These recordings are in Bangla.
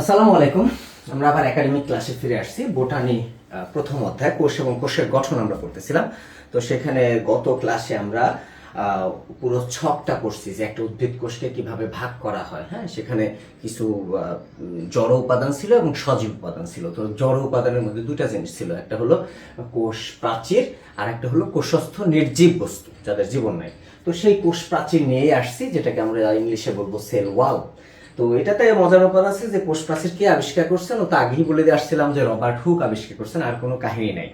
আসসালামু আলাইকুম। আমরা আবার একাডেমিক ক্লাসে ফিরে আসছি। বোটানি প্রথম অধ্যায়, কোষ এবং কোষের গঠন আমরা করতেছিলাম তো সেখানে গত ক্লাসে আমরা পুরো ছকটা করছি যে একটা উদ্ভিদ কোষকে কীভাবে ভাগ করা হয়। হ্যাঁ সেখানে কিছু জড় উপাদান ছিল এবং সজীব উপাদান ছিল। তো জড় উপাদানের মধ্যে দুইটা জিনিস ছিল। একটা হলো কোষ প্রাচীর আর একটা হলো কোষস্থ নির্জীব বস্তু, যাদের জীবন নাই। তো সেই কোষ প্রাচীর নিয়ে আসছি, যেটাকে আমরা ইংলিশে বলব সেল ওয়াল। তো এটাতে মজার ব্যাপার আছে যে প্রাচীর কে আবিষ্কার করছেন ও তো আগেই বলে দিয়ে আসছিলাম যে রবার্ট হুক আবিষ্কার করছেন, আর কোনো কাহিনী নাই।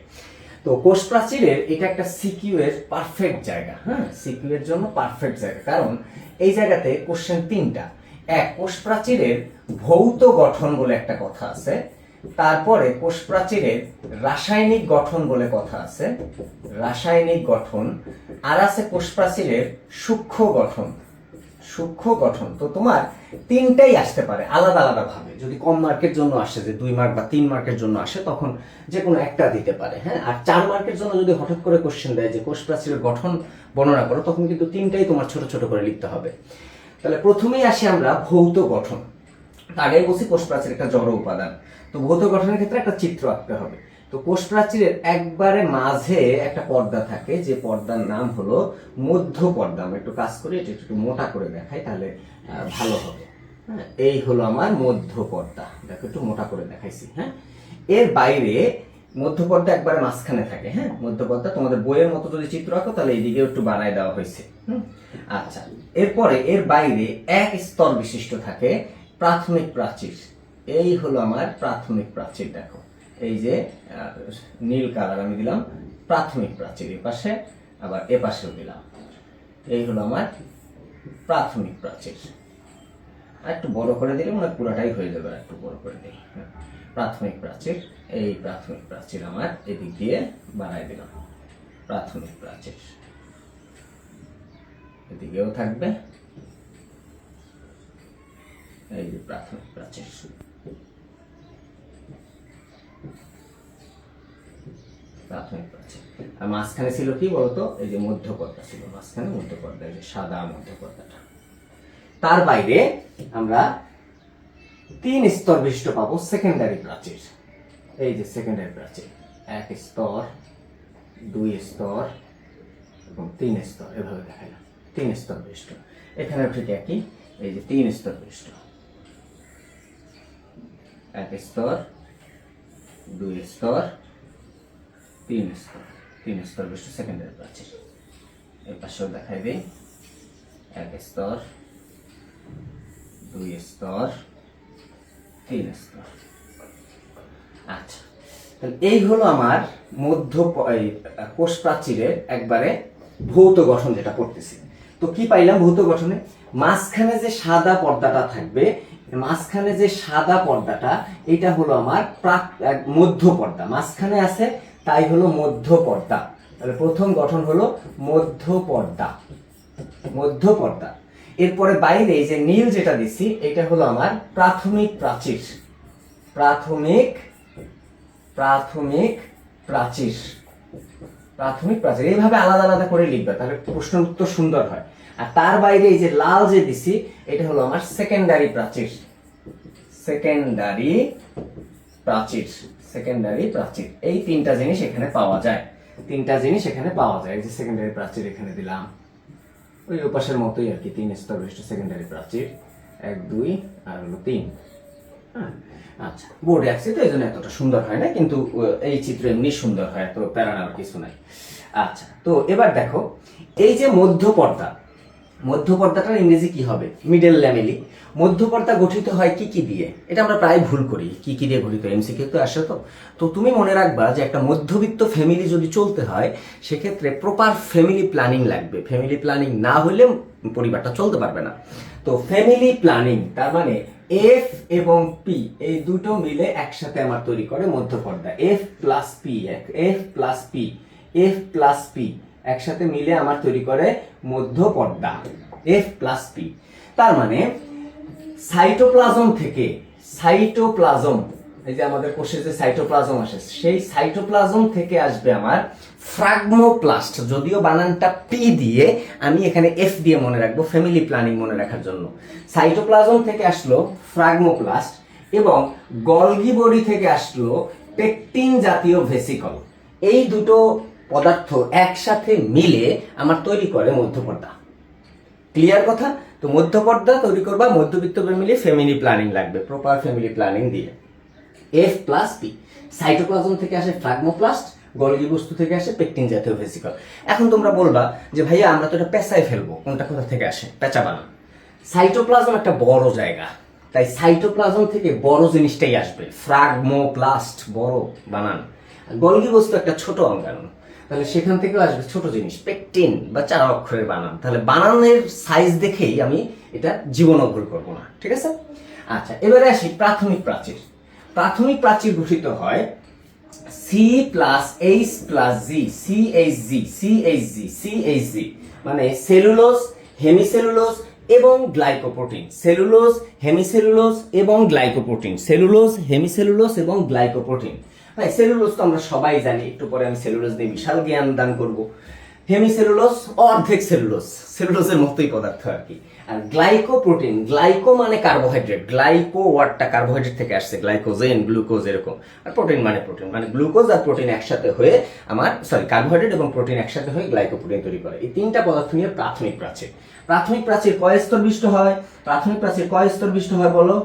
তো কোষ প্রাচীরের এটা একটা সিকিউ এর পারফেক্ট জায়গা হ্যাঁ? সিকিউ এর জন্য পারফেক্ট জায়গা। কারণ এই জায়গাতে কোশ্চেন তিনটা। এক কোষ প্রাচীরের ভৌত গঠন বলে একটা কথা আছে। তারপরে কোষ প্রাচীরের রাসায়নিক গঠন বলে কথা আছে। রাসায়নিক গঠন। আর আছে কোষ প্রাচীরের সূক্ষ্ম গঠন। সূক্ষ্ম গঠন। তো তোমার তিনটাই আসতে পারে, আলাদা আলাদা ভাবে। যদি কম মার্কের জন্য আসে, যে দুই মার্ক বা তিন মার্কের জন্য আসে, তখন যে কোনো একটা দিতে পারে হ্যাঁ? আর চার মার্কের জন্য যদি হঠাৎ করে কোশ্চেন দেয়, যে কোষ প্রাচীরের গঠন বর্ণনা করো, তখন কিন্তু তিনটাই তোমার ছোট ছোট করে লিখতে হবে। তাহলে প্রথমেই আসি আমরা ভৌত গঠন। তার আগে বলছি কোষ প্রাচীর একটা জড় উপাদান। তো ভৌত গঠনের ক্ষেত্রে একটা চিত্র আঁকতে হবে। তো কোষ প্রাচীরের একবারে মাঝে একটা পর্দা থাকে, যে পর্দার নাম হলো মধ্য পর্দা আমরা একটু কাজ করি, এটা একটু মোটা করে দেখাই, তাহলে ভালো হবে। হ্যাঁ এই হলো আমার মধ্য পর্দা দেখো, একটু মোটা করে দেখাইছি হ্যাঁ? এর বাইরে মধ্য পর্দা একবারে মাঝখানে থাকে হ্যাঁ? মধ্য পর্দা তোমাদের বইয়ের মতো যদি চিত্র আঁকো, তাহলে এইদিকে একটু বানায় দেওয়া হয়েছে? আচ্ছা এরপরে এর বাইরে এক স্তর বিশিষ্ট থাকে, প্রাথমিক প্রাচীর। এই হলো আমার প্রাথমিক প্রাচীর, দেখো। এই যে নীল কালার আমি দিলাম, প্রাথমিক প্রাচীর এ পাশে, আবার এ পাশেও দিলাম। এই হলো আমার প্রাথমিক প্রাচীর। আর একটু বড় করে দিলে মনে পুরোটাই হয়ে যাবে একটু বড় করে দিই হ্যাঁ। প্রাথমিক প্রাচীর, এই প্রাথমিক প্রাচীর আমার এদিক দিয়ে বানাই দিলাম, প্রাথমিক প্রাচীর। এদিকেও থাকবে, এই যে প্রাথমিক প্রাচীর। প্রাথমিক প্রাচীর আর মাঝখানে ছিল কি বলতো? এই যে মধ্যপর্দা ছিল। মাঝখানে মধ্যপর্দা, এই যে সাদা মধ্যপর্দাটা। তার বাইরে আমরা তিন স্তর বিশিষ্ট পাবো সেকেন্ডারি প্রাচীর এই যে সেকেন্ডারি প্রাচীর এক স্তর, দুই স্তর এবং তিন স্তর। এভাবে দেখাইলাম তিন স্তর বিশিষ্ট। এখানে ঠিক একই। এই যে তিন স্তর বিশিষ্ট। এক স্তর, দুই স্তর তিন স্তর তিন স্তর বিশিষ্ট সেকেন্ডারি প্রাচীর এর পাশেও দেখাই এক স্তর, দুই স্তর, তিন স্তর। আচ্ছা এই হলো আমার মধ্য কোষ প্রাচীরের একবারে ভৌত গঠন যেটা করতেছি। তো কি পাইলাম ভৌত গঠনে? মাঝখানে যে সাদা পর্দাটা থাকবে, মাঝখানে যে সাদা পর্দাটা এটা হলো আমার প্রাক- মধ্য পর্দা। মাঝখানে আছে তাই হলো মধ্য পর্দা তাহলে প্রথম গঠন হলো মধ্য পর্দা মধ্য পর্দা এরপরে বাইরে যে নীল যেটা দিচ্ছি, এটা হলো আমার প্রাথমিক প্রাচীর। প্রাথমিক প্রাথমিক প্রাচীর। প্রাথমিক প্রাচীর। এইভাবে আলাদা আলাদা করে লিখবে, তাহলে প্রশ্ন উত্তর সুন্দর হয়। আর তার বাইরে এই যে লাল যে দিছি এটা হলো আমার সেকেন্ডারি প্রাচীর। সেকেন্ডারি প্রাচীর। সেকেন্ডারি প্রাচীর এই তিনটা জিনিস এখানে পাওয়া যায়। তিনটা জিনিস এখানে পাওয়া যায়। যে সেকেন্ডারি প্রাচীর এখানে দিলাম। ওই উপাসের মতোই আর কি তিন স্তর বিশিষ্ট সেকেন্ডারি প্রাচীর এক দুই আর হলো তিন। হ্যাঁ, আচ্ছা বোর্ডে আসছে তো এই জন্য এতটা সুন্দর হয় না কিন্তু এই চিত্র এমনি সুন্দর হয় এত প্যারা কিছু নাই। আচ্ছা তো এবার দেখো এই যে মধ্যপর্দা মধ্যপর্দাটার ইংরেজি কি হবে? মিডল ল্যামেলি মধ্যপর্দা গঠিত হয় কি কি দিয়ে? এটা আমরা প্রায় ভুল করি। কি কি দিয়ে গঠিত? এমসিকিউ তো আসে তো। তো তুমি মনে রাখবা যে একটা মধ্যবিত্ত ফ্যামিলি যদি চলতে হয়, সেক্ষেত্রে প্রপার ফ্যামিলি প্ল্যানিং লাগবে। ফ্যামিলি প্ল্যানিং না হলে পরিবারটা চলতে পারবে না। তো ফ্যামিলি প্ল্যানিং তার মানে এফ এবং পি এই দুটো মিলে একসাথে আমার তৈরি করে মধ্যপর্দা। F plus P F plus P F plus P একসাথে মিলে আমার তৈরি করে মধ্যপর্দা এফ প্লাস পি তার মানে সাইটোপ্লাজম থেকে সাইটোপ্লাজম এই যে আমাদের কোষে যে সাইটোপ্লাজম আসে, সেই সাইটোপ্লাজম থেকে আসবে আমার ফ্রাগমোপ্লাস্ট যদিও বানানটা পি দিয়ে আমি এখানে এফ দিয়ে মনে রাখব ফ্যামিলি প্ল্যানিং মনে রাখার জন্য। সাইটোপ্লাজম থেকে আসলো ফ্রাগমোপ্লাস্ট এবং গলগি বডি থেকে আসলো পেকটিন জাতীয় ভেসিকল এই দুটো পদার্থ একসাথে মিলে আমার তৈরি করে মধ্যপর্দা। ক্লিয়ার কথা? তো মধ্যপর্দা তৈরি করবা, মধ্যবিত্ত ফ্যামিলি ফ্যামিলি প্ল্যানিং লাগবে প্রপার ফ্যামিলি প্ল্যানিং দিয়ে। এফ প্লাস পি সাইটোপ্লাজম থেকে আসে ফ্রাগমোপ্লাস্ট গলগি বস্তু থেকে আসে পেকটিন জাতীয় ভেসিকল এখন তোমরা বলবা যে, ভাইয়া, আমরা তো এটা পেঁচায় ফেলব, কোনটা কোথা থেকে আসে? পেঁচা বানান। সাইটোপ্লাজম একটা বড় জায়গা। তাই সাইটোপ্লাজম থেকে বড় জিনিসটাই আসবে। ফ্রাগমোপ্লাস্ট বড় বানান। গলগি বস্তু একটা ছোট অঙ্গাণু। তাহলে সেখান থেকেও আসবে ছোট জিনিস, পেকটিন বা চার অক্ষরের বানান। তাহলে বানানের সাইজ দেখেই আমি এটা জীবনও ভুল করব না, ঠিক আছে? আচ্ছা এবারে আসি প্রাথমিক প্রাচীর। প্রাথমিক প্রাচীর গঠিত হয় C plus H plus G C H G C H G C H G মানে সেলুলোস হেমিসেলুলোস এবং গ্লাইকোপ্রোটিন সেলুলোস হেমিসেলুলোস এবং গ্লাইকোপ্রোটিন সেলুলোস হেমিসেলুলোস এবং গ্লাইকোপ্রোটিন ভাই সেলুলোজ তো আমরা সবাই জানি। একটু পরে আমি সেলুলোজ নিয়ে বিশাল জ্ঞান দান করব। হেমিসেলুলোজ, অর্ধেক সেলুলোজ। সেলুলোজের মতোই পদার্থ আর কি। আর গ্লাইকোপ্রোটিন, গ্লাইকো মানে কার্বোহাইড্রেট। গ্লাইকো ওয়ার্ডটা কার্বোহাইড্রেট থেকে আসছে, গ্লাইকোজেন, গ্লুকোজ এরকম। আর প্রোটিন মানে প্রোটিন। মানে গ্লুকোজ আর প্রোটিন একসাথে হয়ে আমার, সরি, কার্বোহাইড্রেট এবং প্রোটিন একসাথে হয়ে গ্লাইকোপ্রোটিন তৈরি করে। এই তিনটা পদার্থ নিয়ে প্রাথমিক প্রাচীর। প্রাথমিক প্রাচীর কয় স্তর বিষ্ট হয়? প্রাথমিক প্রাচীর কয় স্তর বিষ্ট হয় বলো?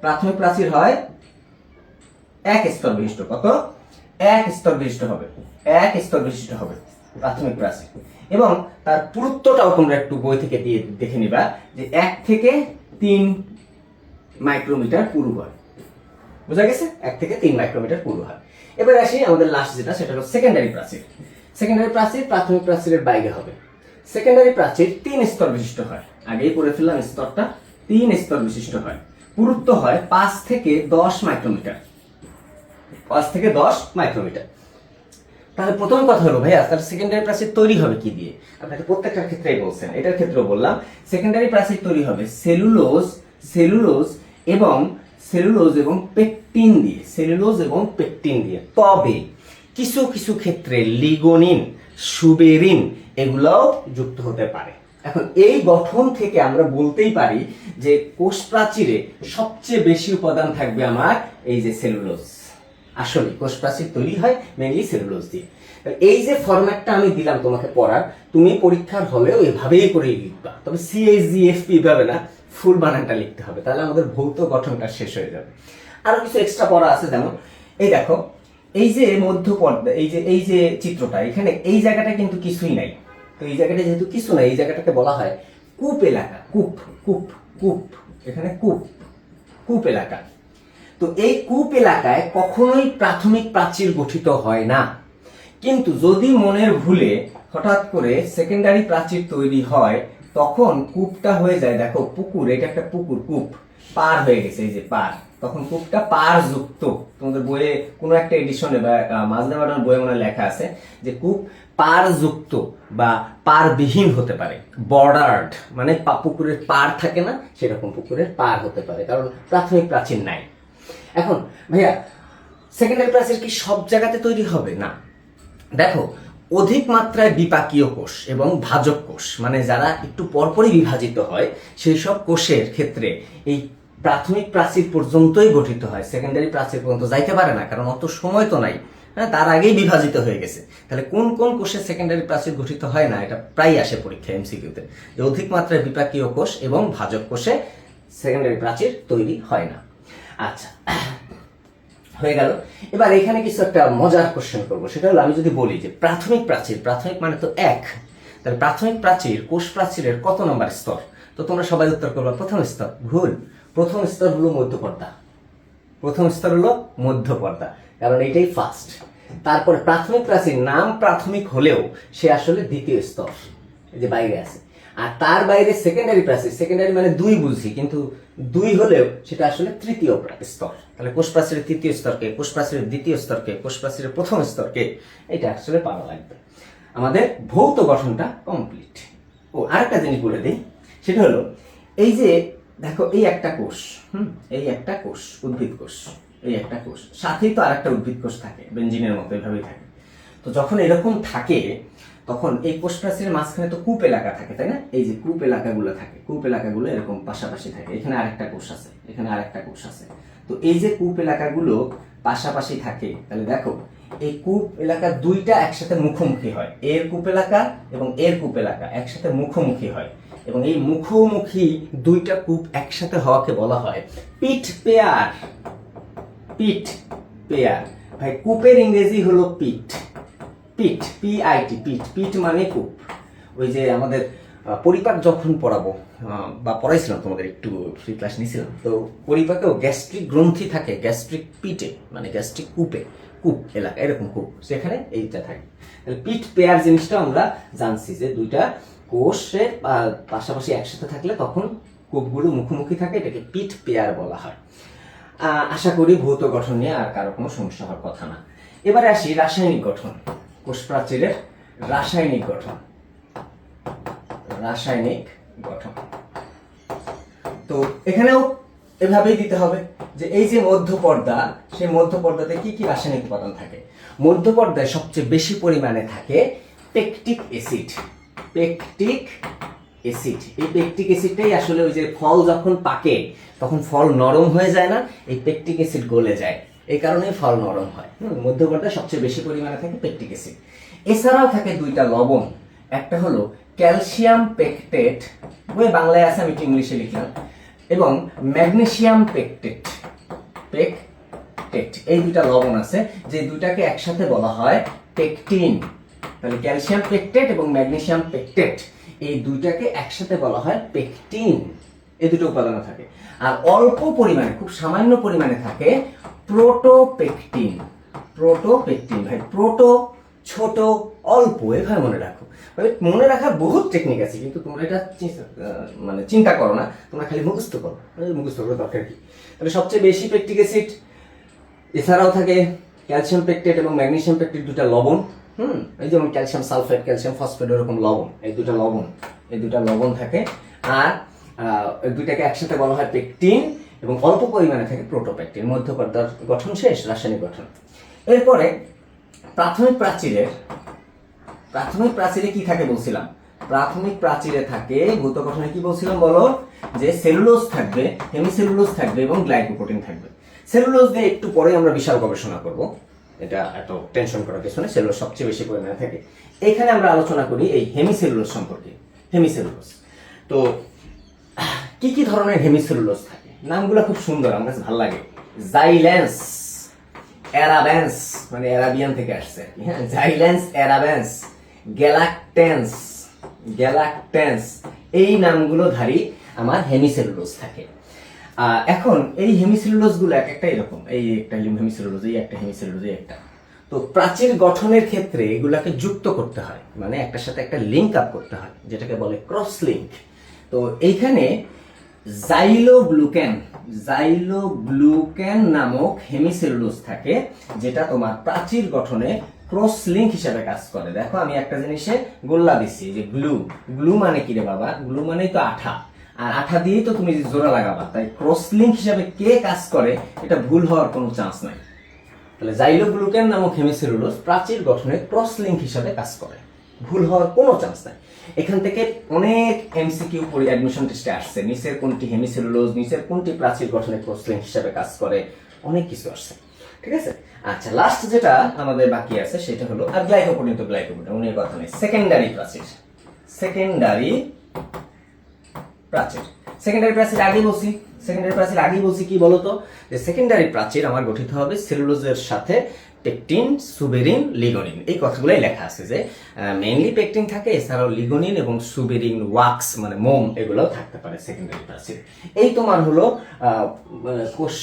প্রাথমিক প্রাচীর হয় এক স্তর বিশিষ্ট। কত? এক স্তর বিশিষ্ট হবে। এক স্তর বিশিষ্ট হবে প্রাথমিক প্রাচীর এবং তার পুরুত্বটাও তোমরা একটু বই থেকে দিয়ে দেখে নিবা যে এক থেকে তিন মাইক্রোমিটার পুরু হয়। বোঝা গেছে? এক থেকে তিন মাইক্রোমিটার পুরু হয়। এবার আসি আমাদের লাস্ট যেটা, সেটা হলো সেকেন্ডারি প্রাচীর। সেকেন্ডারি প্রাচীর প্রাথমিক প্রাচীরের বাইরে হবে। সেকেন্ডারি প্রাচীর তিন স্তর বিশিষ্ট হয়। আগেই পড়ে ফেললাম স্তরটা। তিন স্তর বিশিষ্ট হয়। পুরুত্ব হয় পাঁচ থেকে দশ মাইক্রোমিটার। পাঁচ থেকে দশ মাইক্রোমিটার তাহলে প্রথম কথা হলো, ভাইয়া, তাহলে সেকেন্ডারি প্রাচীর তৈরি হবে কি দিয়ে? আপনাকে প্রত্যেকটার ক্ষেত্রেই বলছেন, এটার ক্ষেত্রেও বললাম। সেকেন্ডারি প্রাচীর তৈরি হবে সেলুলোজ সেলুলোজ এবং সেলুলোজ এবং পেকটিন দিয়ে সেলুলোজ এবং পেকটিন দিয়ে। তবে কিছু কিছু ক্ষেত্রে লিগোনিন, সুবেরিন এগুলোও যুক্ত হতে পারে। এখন এই গঠন থেকে আমরা বলতেই পারি যে কোষ প্রাচীরে সবচেয়ে বেশি উপাদান থাকবে আমার এই যে সেলুলোজ আসলে কোষ প্রাচীর তৈরি হয় মেনলি সেলুলোজ দিয়ে। এই যে ফরম্যাটটা আমি দিলাম তোমাকে পড়ার, তুমি পরীক্ষার হলেও এভাবেই করে লিখবা। তবে সিএইচজিএফপি এভাবে না ফুল বানানটা লিখতে হবে, তাহলে আমাদের ভৌত গঠনটা শেষ হয়ে যাবে। আরও কিছু এক্সট্রা পড়া আছে যেমন, এই দেখো, এই যে মধ্য পর্দা এই যে এই যে চিত্রটা, এখানে এই জায়গাটা কিন্তু কিছুই নাই। তো এই জায়গাটা যেহেতু কিছু নাই, এই জায়গাটাকে বলা হয় কূপ এলাকা, কূপ কূপ কূপ, এখানে কূপ কূপ এলাকা। তো এই কূপ এলাকায় কখনোই প্রাথমিক প্রাচীর গঠিত হয় না। কিন্তু যদি মনের ভুলে হঠাৎ করে সেকেন্ডারি প্রাচীর তৈরি হয়, তখন কূপটা হয়ে যায়। দেখো, পুকুর, এটা একটা পুকুর, কূপ। পার হয়ে গেছে, এই যে পার। তখন কূপটা পার যুক্ত তোমাদের বইয়ে কোনো একটা এডিশনে বা মাজদা ম্যাডাম বইয়ে মনে লেখা আছে যে কূপ পার যুক্ত বা পারবিহীন হতে পারে। বর্ডার্ড মানে পুকুরের পার থাকে না, সেরকম পুকুরের পার হতে পারে। কারণ প্রাথমিক প্রাচীর নাই। এখন, ভাইয়া সেকেন্ডারি প্রাচীর কি সব জায়গাতে তৈরি হবে? না। দেখো, অধিক মাত্রায় বিপাকীয় কোষ এবং ভাজক কোষ মানে যারা একটু পরপরই বিভাজিত হয়, সেই সব কোষের ক্ষেত্রে এই প্রাথমিক প্রাচীর পর্যন্তই গঠিত হয়। সেকেন্ডারি প্রাচীর পর্যন্ত যাইতে পারে না, কারণ অত সময় তো নাই। হ্যাঁ তার আগেই বিভাজিত হয়ে গেছে। তাহলে কোন কোন কোষে সেকেন্ডারি প্রাচীর গঠিত হয় না, এটা প্রায় আসে পরীক্ষা এমসিকিউতে যে অধিক মাত্রায় বিপাকীয় কোষ এবং ভাজক কোষে সেকেন্ডারি প্রাচীর তৈরি হয় না। আচ্ছা হয়ে গেল। এবার এখানে কিছু একটা মজার কোশ্চেন করব। সেটা হলো, আমি যদি বলি যে প্রাথমিক প্রাচীর, প্রাথমিক মানে তো এক, তাহলে প্রাথমিক প্রাচীর, কোষ প্রাচীরের কত নম্বর স্তর? তো তোমরা সবাই উত্তর করবে, প্রথম স্তর, ভুল। প্রথম স্তর হলো মধ্যপর্দা। প্রথম স্তর হলো মধ্যপর্দা, কারণ এটাই ফার্স্ট তারপরে প্রাথমিক প্রাচীর নাম প্রাথমিক হলেও সে আসলে দ্বিতীয় স্তর যে বাইরে আছে। আর তার বাইরে সেকেন্ডারি প্রাচীর সেকেন্ডারি মানে দুই বুঝি, কিন্তু দুই হলেও সেটা আসলে তৃতীয় স্তর। তাহলে কোষ প্রাচীরের তৃতীয় স্তরকে, কোষ প্রাচীরের দ্বিতীয় স্তরকে, কোষ প্রাচীরের প্রথম স্তরকে, এটা আসলে পাওয়া লাগবে। আমাদের ভৌত গঠনটা কমপ্লিট ও, আরেকটা জিনিস বলে দিই, সেটা হলো, এই যে, দেখো, এই একটা কোষ, হুম, এই একটা কোষ, উদ্ভিদ কোষ, এই একটা কোষ, সাথেই তো আরেকটা উদ্ভিদ কোষ থাকে বেঞ্জিনের মতো এভাবেই থাকে। তো যখন এরকম থাকে তখন এই কোষ প্রাচীরের মাঝখানে তো কূপ এলাকা থাকে, তাই না? এই যে কূপ এলাকাগুলো থাকে, কূপ এলাকাগুলো এরকম পাশাপাশি থাকে। এখানে আরেকটা কোষ আছে, এখানে আরেকটা কোষ আছে। তো এই যে কূপ এলাকাগুলো পাশাপাশি থাকে, তাহলে দেখো, এই কূপ এলাকা দুইটা একসাথে মুখোমুখি হয়। এর কূপ এলাকা এবং এর কূপ এলাকা একসাথে মুখোমুখি হয়। এবং এই মুখোমুখি দুইটা কূপ একসাথে হওয়াকে বলা হয় পিট পেয়ার। পিট পেয়ার। ভাই, কূপের ইংরেজি হলো পিট পিট পি আই টি পিট পিট মানে কূপ। ওই যে আমাদের পরিপাক যখন পড়াবো বা পড়াইছিলাম তোমাদের একটু ফ্রি ক্লাস নিয়েছিলাম তো পরিপাকেও গ্যাস্ট্রিক গ্রন্থি থাকে গ্যাস্ট্রিক পিটে মানে গ্যাস্ট্রিক কূপে কূপ এলাকা এরকম কূপ সেখানে এইটা থাকে। তাহলে পিট পেয়ার জিনিসটা আমরা জানছি যে দুইটা আহ, পাশাপাশি একসাথে থাকলে তখন কূপগুলো মুখোমুখি থাকে এটাকে পিট পেয়ার বলা হয়। আশা করি ভৌত গঠন নিয়ে আর কারও কোনো সমস্যা হওয়ার কথা না। এবারে আসি রাসায়নিক গঠন। কোষ প্রাচীরের রাসায়নিক গঠন। রাসায়নিক গঠন। তো এখানেও এভাবেই দিতে হবে যে এই যে মধ্যপর্দা, সেই মধ্যপর্দাতে কি কি রাসায়নিক উপাদান থাকে? মধ্যপর্দায় সবচেয়ে বেশি পরিমাণে থাকে পেকটিক অ্যাসিড। Pectic acid. এই পেকটিক অ্যাসিডটাই আসলে ওই যে ফল যখন পাকে, তখন ফল নরম হয়ে যায় না, এই পেকটিক অ্যাসিড গলে যায়। এই কারণে ফল নরম হয়। মধ্যপর্দায় সবচেয়ে বেশি পরিমাণে থাকে পেকটিক অ্যাসিড। এছাড়াও থাকে দুইটা লবণ। একটা হলো ক্যালসিয়াম পেকটেট বই বাংলায় আছে, আমি ইংলিশে লিখলাম, এবং ম্যাগনেসিয়াম পেকটেট। পেকটেট, এই দুইটা লবণ আছে, যে দুইটাকে একসাথে বলা হয় পেকটিন। তাহলে ক্যালসিয়াম পেকটেট এবং ম্যাগনেসিয়াম পেকটেট, এই দুইটাকে একসাথে বলা হয় পেকটিন। এই দুটো উপাদান থাকে। আর অল্প পরিমাণে, খুব সামান্য পরিমাণে থাকে প্রোটোপেকটিন প্রোটোপেকটিন ভাই প্রোটো ছোট, অল্প, এভাবে মনে রাখো। মনে রাখার বহুত টেকনিক আছে, কিন্তু তোমরা এটা মানে চিন্তা করো না, তোমরা খালি মুখস্থ করো। মুখস্থ করো দরকার কি? তাহলে সবচেয়ে বেশি পেকটিক অ্যাসিড এছাড়াও থাকে ক্যালসিয়াম পেকটেট এবং ম্যাগনেসিয়াম পেকটেট দুটা লবণ, হুম? এই যেমন ক্যালসিয়াম সালফেট ক্যালসিয়াম ফসফেট এরকম লবণ, এই দুটা লবণ, এই দুটা লবণ থাকে। আর দুইটাকে একসাথে বলা হয় পেকটিন এবং অল্প পরিমাণে থাকে প্রোটোপেকটিন মধ্যপর্দার গঠন শেষ, রাসায়নিক গঠন। এরপরে প্রাথমিক প্রাচীরের প্রাথমিক প্রাচীরে কি থাকে বলছিলাম? প্রাথমিক প্রাচীরে থাকে ভৌত গঠনে কি বলছিলাম বলো? যে সেলুলোজ থাকবে, হেমিসেলুলোজ থাকবে এবং গ্লাইকোপ্রোটিন থাকবে। সেলুলোজ দিয়ে একটু পরে আমরা বিশাল গবেষণা করব। এটা এত টেনশন করার কিছু নেই, সেলুলোজ সবচেয়ে বেশি পরিমাণে থাকে। এখানে আমরা আলোচনা করি এই হেমিসেলুলোজ সম্পর্কে, হেমিসেলুলোজ। তো কি কি ধরনের হেমিসেলুলোজ থাকে? নামগুলো খুব সুন্দর, আমার কাছে ভালো লাগে। জাইলেন্স অ্যারাবেন্স মানে অ্যারাবিয়ান থেকে আসছে। জাইলেন্স অ্যারাবেন্স গ্যালাকটেন্স গ্যালাকটেন্স এই নামগুলো ধারী আমার হেমিসেলুলোজ থাকে। এখন এই হেমিসেলুলোজগুলো এক একটা এরকম এই একটা হেমিসেলুলোজ এই একটা হেমিসেলুলোজ এই একটা। তো প্রাচীর গঠনের ক্ষেত্রে এগুলাকে যুক্ত করতে হয়। মানে একটার সাথে একটা লিঙ্ক আপ করতে হয়, যেটাকে বলে ক্রস লিঙ্ক তো এইখানে জাইলোগ্লুকেন জাইলোগ্লুকেন নামক হেমিসেলুলোজ থাকে, যেটা তোমার প্রাচীর গঠনে ক্রস লিঙ্ক হিসাবে কাজ করে। দেখো, আমি একটা জিনিসে গোল্লা দিচ্ছি যে গ্লু গ্লু মানে কি রে বাবা? গ্লু মানেই তো আঠা। আর আঠা দিয়েই তো তুমি জোড়া লাগাবা, তাই ক্রস লিঙ্ক হিসাবে কে কাজ করে, এটা ভুল হওয়ার কোনো চান্স নাই। তাহলে জাইলোগ্লুকেন নামক হেমিসেলুলোজ প্রাচীর গঠনে ক্রস লিঙ্ক হিসাবে কাজ করে। ভুল হওয়ার কোনো চান্স নাই। এখান থেকে অনেক এমসিকিউ পরি অ্যাডমিশন টেস্টে আসছে। নিচের কোনটি হেমিসেলুলোজ নিচের কোনটি প্রাচীর গঠনে ক্রস হিসাবে কাজ করে, অনেক কিছু আসছে। ঠিক আছে? আচ্ছা লাস্ট যেটা আমাদের বাকি আছে, সেটা হলো, আর গ্লাইকোপ্রোটিন তো গ্লাইকোপ্রোটিন, উনি কথা নেই। সেকেন্ডারি প্রাচীর। সেকেন্ডারি প্রাচীর। সেকেন্ডারি প্রাচীর আগে বলছি। সেকেন্ডারি প্রাচীর আগেই বলছি কি বলতো? যে সেকেন্ডারি প্রাচীর আমার গঠিত হবে সেলুলোজের সাথে পেকটিন সুবেরিন লিগোনিন এই কথাগুলোই লেখা আছে যে মেইনলি পেকটিন থাকে এছাড়াও লিগোনিন এবং সুবেরিন ওয়াক্স মানে মোম এগুলোও থাকতে পারে সেকেন্ডারি প্রাচীর। এই তোমার হলো আহ, কোষ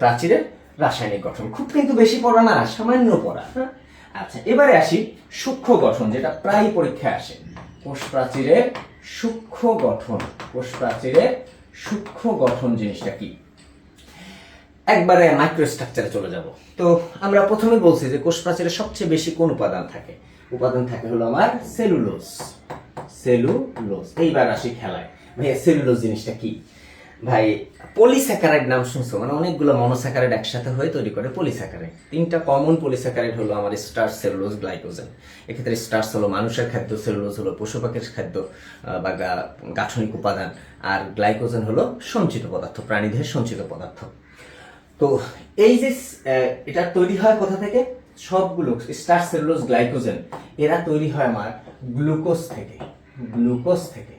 প্রাচীরের রাসায়নিক গঠন। খুব কিন্তু বেশি পড়া না সামান্য পড়া হ্যাঁ? আচ্ছা এবারে আসি সূক্ষ্ম গঠন যেটা প্রায় পরীক্ষায় আসে। কোষ প্রাচীরের সূক্ষ্ম গঠন কোষ প্রাচীরের সূক্ষ্ম গঠন জিনিসটা কি? একবারে মাইক্রোস্ট্রাকচারে চলে যাব। তো আমরা প্রথমে বলছি যে কোষ প্রাচীরে সবচেয়ে বেশি কোন উপাদান থাকে? উপাদান থাকে হলো আমার সেলুলোজ সেলুলোজ এইবার আসি খেলায়। ভাইয়া সেলুলোজ জিনিসটা কি? ভাই পলিস্যাকারাইড নাম শুনছো? মানে অনেকগুলো মনোস্যাকারাইড একসাথে হয়ে তৈরি করে পলিস্যাকারাইড তিনটা কমন পলিস্যাকারাইড হলো আমার স্টার সেলুলোজ গ্লাইকোজেন এক্ষেত্রে স্টার্স হলো মানুষের খাদ্য সেলুলোজ হলো পশু পাখির খাদ্য বা গাঠনিক উপাদান। আর গ্লাইকোজেন হলো সঞ্চিত পদার্থ, প্রাণীদের সঞ্চিত পদার্থ। তো এই যে এটা তৈরি হয় কোথা থেকে? সবগুলো স্টার সেলুলোজ গ্লাইকোজেন এরা তৈরি হয় আমার গ্লুকোজ থেকে। গ্লুকোজ থেকে।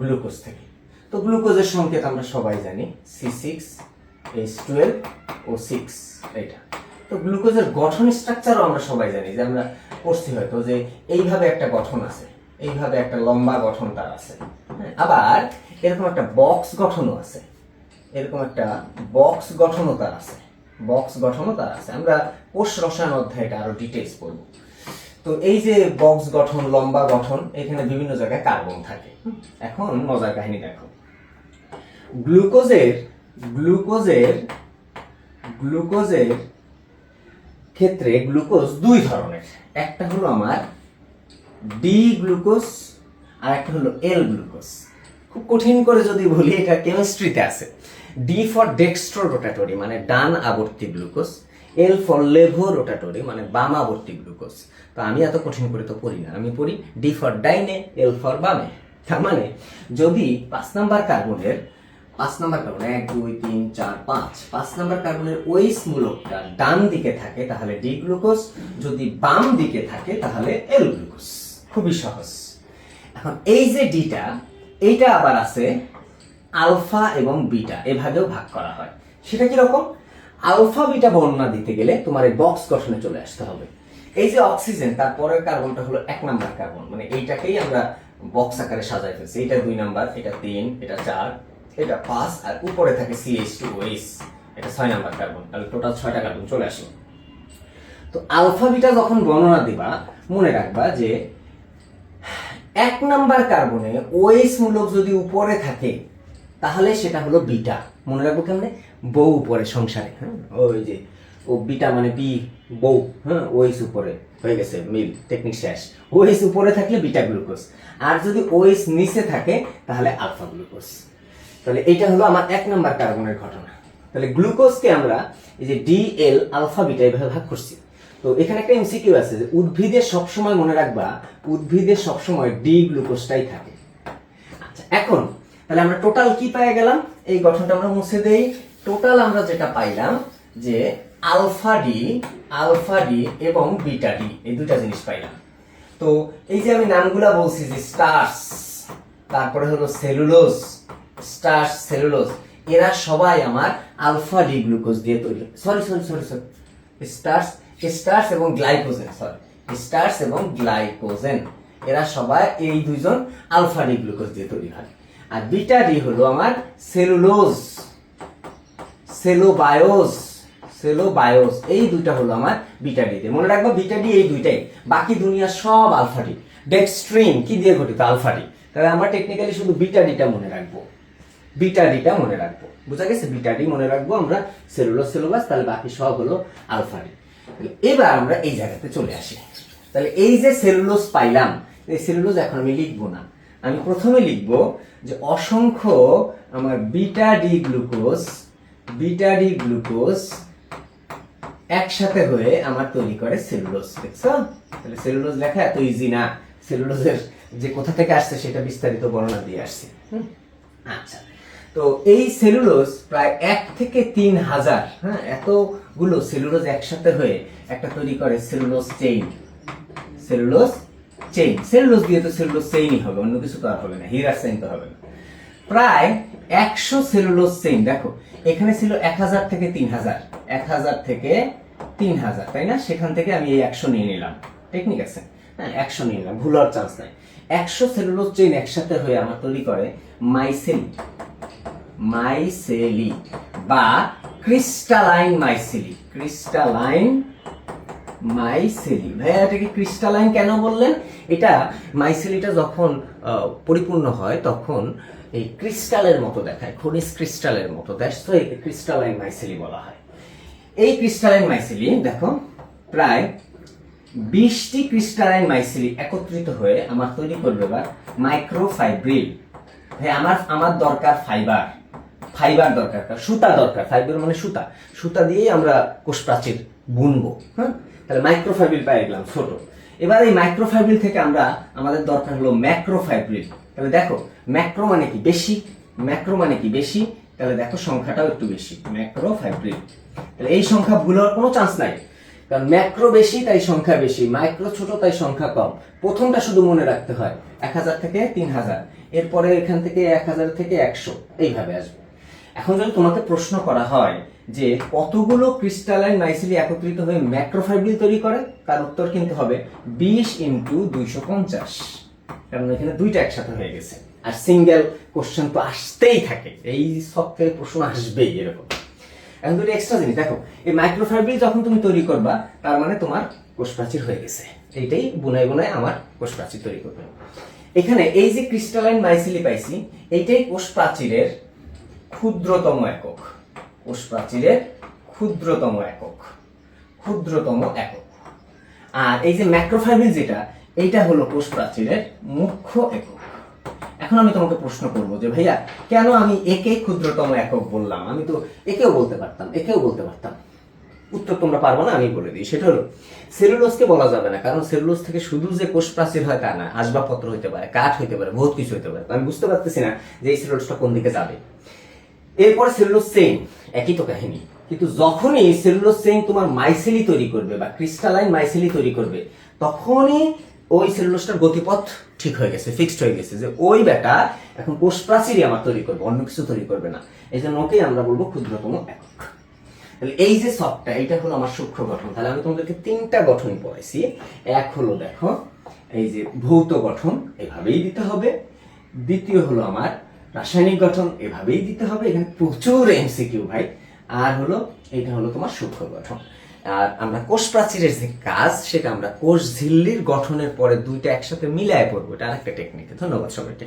গ্লুকোজ থেকে। তো গ্লুকোজের সংকেত আমরা সবাই জানি C six H twelve O six এটা তো গ্লুকোজের গঠন স্ট্রাকচারও আমরা সবাই জানি যে আমরা পড়ছি হয়তো যে এইভাবে একটা গঠন আছে এইভাবে একটা লম্বা গঠন তার আছে। হ্যাঁ, আবার এরকম একটা বক্স গঠনও আছে এরকম একটা বক্স গঠনও তার আছে বক্স গঠনও তার আছে। আমরা কোষ রসায়ন অধ্যায়টা আরও ডিটেলস পড়ব। তো এই যে বক্স গঠন লম্বা গঠন এখানে বিভিন্ন জায়গায় কার্বন থাকে। এখন মজার কাহিনী দেখো। গ্লুকোজের গ্লুকোজের গ্লুকোজের ক্ষেত্রে গ্লুকোজ দুই ধরনের। একটা হলো আমার ডি গ্লুকোজ আর একটা হলো এল গ্লুকোজ। খুব কঠিন করে যদি বলি, এটা কেমিস্ট্রিতে আছে। ডি ফর ডেক্সট্রো রোটাটরি মানে ডান আবর্তী গ্লুকোজ। এল ফর লেভো রোটাটরি মানে বাম আবর্তী গ্লুকোজ। তো আমি এত কঠিন করে তো পড়ি না। আমি পড়ি ডি ফর ডাইনে এল ফর বামে। তার মানে যদি পাঁচ নাম্বার কার্বনের পাঁচ নাম্বার কার্বন এক, দুই, তিন, চার, পাঁচ। পাঁচ নাম্বার কার্বনের ওইস মূলকটা ডান দিকে থাকে, তাহলে ডি গ্লুকোজ যদি বাম দিকে থাকে, তাহলে এল গ্লুকোজ খুবই সহজ। এখন এই যে ডিটা এইটা আবার আছে আলফা এবং বিটা, এভাবেও ভাগ করা হয়। সেটা কি রকম? আলফা, বিটা বর্ণনা দিতে গেলে তোমার এই বক্স গঠনে চলে আসতে হবে। এই যে অক্সিজেন তারপরের কার্বনটা হলো এক নাম্বার কার্বন মানে এইটাকেই আমরা বক্স আকারে সাজাই ফেলছি। এটা দুই নাম্বার, এটা তিন, এটা চার। এটা পাঁচ আর উপরে থাকে সিএইচ টু ওএইচ এটা ছয় নাম্বার কার্বন তাহলে টোটাল ছয়টা কার্বন চলে আসলো তো আলফা বিটা যখন বর্ণনা দিবা, মনে রাখবা যে এক নাম্বার কার্বনে ওএস মূলক যদি উপরে থাকে, তাহলে সেটা হলো বিটা মনে রাখব কেমনে? বউ উপরে সংসারে হ্যাঁ? ওই যে, ও বিটা মানে বি বউ হ্যাঁ? ওএস উপরে, হয়ে গেছে, মিল টেকনিক শেষ। ওএস উপরে থাকলে বিটা গ্লুকোজ আর যদি ওএস নিচে থাকে, তাহলে আলফা গ্লুকোজ তাহলে এটা হলো আমার এক নাম্বার কার্বনের ঘটনা। তাহলে গ্লুকোজকে আমরা এই যে ডিএল আলফা বিটা এভাবে ভাগ করছি। তো এখানে একটা এমসিকিউ আছে যে উদ্ভিদের সবসময় মনে রাখবা উদ্ভিদের সবসময় ডি গ্লুকোজটাই থাকে। আচ্ছা এখন তাহলে আমরা টোটাল কি পেয়ে গেলাম? এই গঠনটা আমরা মুছে দেই। টোটাল আমরা যেটা পাইলাম যে আলফা ডি আলফা ডি এবং বিটা ডি এই দুটা জিনিস পাইলাম। তো এই যে আমি নামগুলা বলছি যে স্টার্স, তারপরে হলো সেলুলোজ স্টার্স সেলুলোজ। এরা সবাই আমার আলফা ডি গ্লুকোজ দিয়ে তৈরি। Sorry sorry sorry sorry starch starch এবং গ্লাইকোজেন সরি স্টার্স এবং গ্লাইকোজেন। এরা সবাই এই দুইজন আলফা ডি গ্লুকোজ দিয়ে তৈরি হয় আর বিটা ডি হলো আমার সেলুলোজ। সেলোবায়োস সেলোবায়োস এই দুইটা হলো আমার বিটা ডি দিয়ে। মনে রাখব বিটা ডি এই দুইটাই। বাকি দুনিয়া সব আলফা ডি। ডেক্সট্রিন কি দিয়ে গঠিত? Alpha D. তাহলে আমরা টেকনিক্যালি শুধু বিটা ডিটা মনে রাখব। বিটা ডিটা মনে রাখব। বুঝা গেছে? বিটা ডি মনে রাখব আমরা, সেলুলোজ সেলুলাস তাহলে বাকি সব হলো আলফা ডি। এবার আমরা এই জায়গাতে চলে আসি। তাহলে এই যে সেলুলোজ পাইলাম, এই সেলুলোজ এখন আমি লিখব না। আমি প্রথমে লিখব যে অসংখ্য আমার beta D glucose beta D glucose একসাথে হয়ে আমার তৈরি করে সেলুলোজ, দেখছ? তাহলে সেলুলোজ লেখা এত ইজি না। সেলুলোজের যে কোথা থেকে আসছে সেটা বিস্তারিত বর্ণনা দিয়ে আসছে? আচ্ছা। তো এই সেলুলোজ প্রায় এক থেকে তিন হাজার হ্যাঁ এতগুলো সেলুলোজ একসাথে হয়ে একটা তৈরি করে cellulose chain cellulose chain cellulose দিয়ে তো সেলুলোজ চেইনই হবে, অন্য কিছু তো আর হবে না হিরার চেইন তো হবে না। প্রায় একশো সেলুলোজ চেইন দেখো, এখানে ছিল এক হাজার থেকে তিন হাজার, এক হাজার থেকে তিন হাজার, তাই না? সেখান থেকে আমি এই একশো নিয়ে নিলাম টেকনিক আছে? হ্যাঁ একশো নিয়ে নিলাম, ভুল হওয়ার চান্স নাই। একশো সেলুলোজ চেইন একসাথে হয়ে আমার তৈরি করে মাইসেলি মাইসেলি বা ক্রিস্টালাইন মাইসেলি ক্রিস্টালাইন মাইসেলি ভাইয়া এটাকে ক্রিস্টালাইন কেন বললেন? এটা মাইসেলিটা যখন পরিপূর্ণ হয়, তখন এই ক্রিস্টালের মতো দেখায়, খনিজ ক্রিস্টালের মতো। দেখ তো ক্রিস্টালাইন মাইসেলি বলা হয়। এই ক্রিস্টালাইন মাইসেলি দেখো, প্রায় বিশটি ক্রিস্টালাইন মাইসেলি একত্রিত হয়ে আমার তৈরি করবে এবার মাইক্রোফাইব্রিল ভাই আমার আমার দরকার ফাইবার ফাইবার দরকার কার সুতা দরকার, ফাইবার মানে সুতা। সুতা দিয়েই আমরা কোষ প্রাচীর বুনবো হ্যাঁ? তাহলে মাইক্রোফাইব্রিল পেয়ে গেলাম ছোট এবার এই মাইক্রোফাইব্রিল থেকে আমরা, আমাদের দরকার হলো ম্যাক্রোফাইব্রিল তাহলে দেখো ম্যাক্রো মানে কি বেশি? ম্যাক্রো মানে কি বেশি? তাহলে দেখো সংখ্যাটাও একটু বেশি ম্যাক্রোফাইব্রিল তাহলে এই সংখ্যা ভুল হওয়ার কোনো চান্স নাই। কারণ ম্যাক্রো বেশি, তাই সংখ্যা বেশি মাইক্রো ছোট, তাই সংখ্যা কম। প্রথমটা শুধু মনে রাখতে হয়, এক হাজার থেকে তিন হাজার, এরপরে এখান থেকে এক হাজার থেকে একশো, এইভাবে আসবে। এখন যদি তোমাকে প্রশ্ন করা হয় যে কতগুলো ক্রিস্টালাইন মাইসিলি একত্রিত হয়ে ম্যাক্রোফাইব্রিল তৈরি করে, তার উত্তর কিন্তু হবে বিশ ইন্টু দুইশো পঞ্চাশ। কারণ এখানে দুইটা একসাথে হয়ে গেছে। আর সিঙ্গেল কোশ্চেন তো আসতেই থাকে। এই সব থেকে প্রশ্ন আসবেই এরকম। এখন দুটো এক্সট্রা জিনিস। দেখো, এই মাইক্রোফাইব্রিল যখন তুমি তৈরি করবা, তার মানে তোমার কোষ প্রাচীর হয়ে গেছে। এইটাই বুনায় বুনায় আমার কোষ প্রাচীর তৈরি করবে। এখানে এই যে ক্রিস্টালাইন মাইসিলি পাইছি, এইটাই কোষ প্রাচীরের ক্ষুদ্রতম একক। কোষ প্রাচীরের ক্ষুদ্রতম একক। ক্ষুদ্রতম একক। আর এই যে ম্যাক্রোফাইব্রিল যেটা, এইটা হলো কোষ প্রাচীরের মুখ্য একক। এখন আমি তোমাকে প্রশ্ন করব যে, ভাইয়া, কেন আমি একে ক্ষুদ্রতম একক বললাম? আমি তো একেও বলতে পারতাম, একেও বলতে পারতাম। উত্তর তোমরা পারব না, আমি বলে দিই। সেটা হলো, সেলুলোজকে বলা যাবে না, কারণ সেলুলোজ থেকে শুধু যে কোষ প্রাচীর হয় তা না, আসবাবপত্র হইতে পারে, কাঠ হইতে পারে, বহুত কিছু হইতে পারে। আমি বুঝতে পারতেছি না যে এই সেলুলোজটা কোন দিকে যাবে। এরপরে সেলুলোজ চেইন একই তো কাহিনী। কিন্তু যখনই সেলুলোজ চেইন তোমার মাইসেলি তৈরি করবে বা ক্রিস্টালাইন মাইসেলি তৈরি করবে, তখনই ওই সেলুলোজটার গতিপথ ঠিক হয়ে গেছে ফিক্সড হয়ে গেছে যে ওই বেটা এখন কোষ প্রাচীরই আমার তৈরি করবে, অন্য কিছু তৈরি করবে না। এই জন্য ওকেই আমরা বলব ক্ষুদ্রতম একক। তাহলে এই যে সবটা এটা হলো আমার সূক্ষ্ম গঠন। তাহলে আমি তোমাদেরকে তিনটা গঠন পড়াইছি। এক হলো দেখো, এই যে ভৌত গঠন, এভাবেই দিতে হবে। দ্বিতীয় হলো আমার রাসায়নিক গঠন এভাবেই দিতে হবে। এখানে প্রচুর এমসিকিউ ভাই। আর হলো, এটা হলো তোমার সূক্ষ্ম গঠন। আর আমরা কোষ প্রাচীরের যে কাজ, সেটা আমরা কোষ ঝিল্লির গঠনের পরে দুইটা একসাথে মিলায় পড়ব এটা আরেকটা টেকনিক ধন্যবাদ সবাইকে।